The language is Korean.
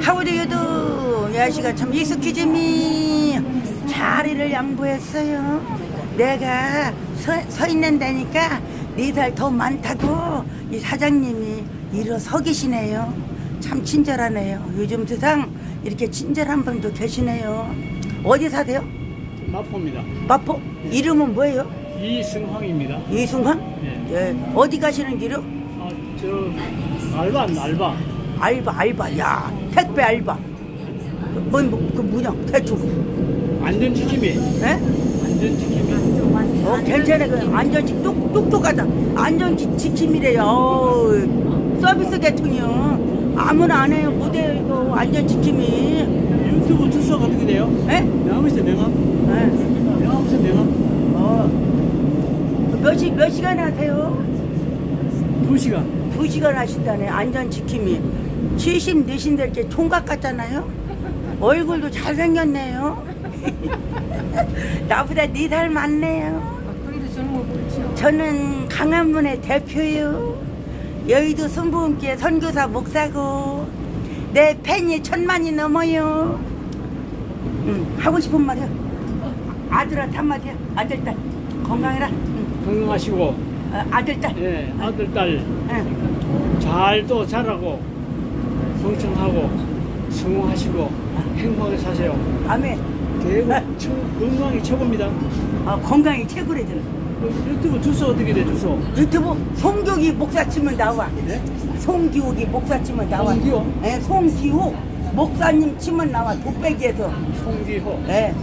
하우디유도 야씨가 참 익숙해짐이 자리를 양보했어요. 내가 서, 서 있는다니까 네살 더 많다고 이 사장님이 일어서기시네요. 참 친절하네요. 요즘 세상 이렇게 친절한 분도 계시네요. 어디 사세요? 마포입니다. 마포? 이름은 뭐예요? 이승황입니다. 이승환? 네. 예. 어디 가시는 길이요? 아, 저 알바 알바. 알바 알바 야 택배 알바 뭔 그 뭐냐 대충 안전 지킴이. 예? 안전 지킴이. 어 괜찮아 그 안전지 똑 똑똑하다 안전지 지킴이래요 어우, 서비스 계통이요 아무나 안 해요 못해요 이거 안전 지킴이 유튜브 주소가 어떻게 돼요? 예? 명함 있어요 명함? 예. 명함 없어요 명함? 어. 몇, 시, 몇 시간 하세요? 두 시간. 두 시간 하신다네 안전 지킴이 70 되신데 이렇게 총각 같잖아요? 얼굴도 잘생겼네요. 나보다 네살 많네요. 그래도 저는 뭐 그렇죠. 저는 강한문의 대표요. 여의도 순부음교회 선교사 목사고 내 팬이 천만이 넘어요. 응, 하고 싶은 말이야. 아들한테 한마디 해 아들 딸 건강해라. 응. 건강하시고. 어, 아들 딸. 예 아들 딸. 응. 잘도 자라고 성청하고 성공하시고 행복하게 사세요. 아멘 대구 최- 건강이 최고입니다. 어, 건강이 최고래잖아 그 유튜브 주소 어떻게 돼 주소? 유튜브 송교기 목사 치면 나와 네? 송기욱이 목사 치면 나와 송기호? 네, 송기욱 목사님 치면 나와 독배기에서 송기호. 네.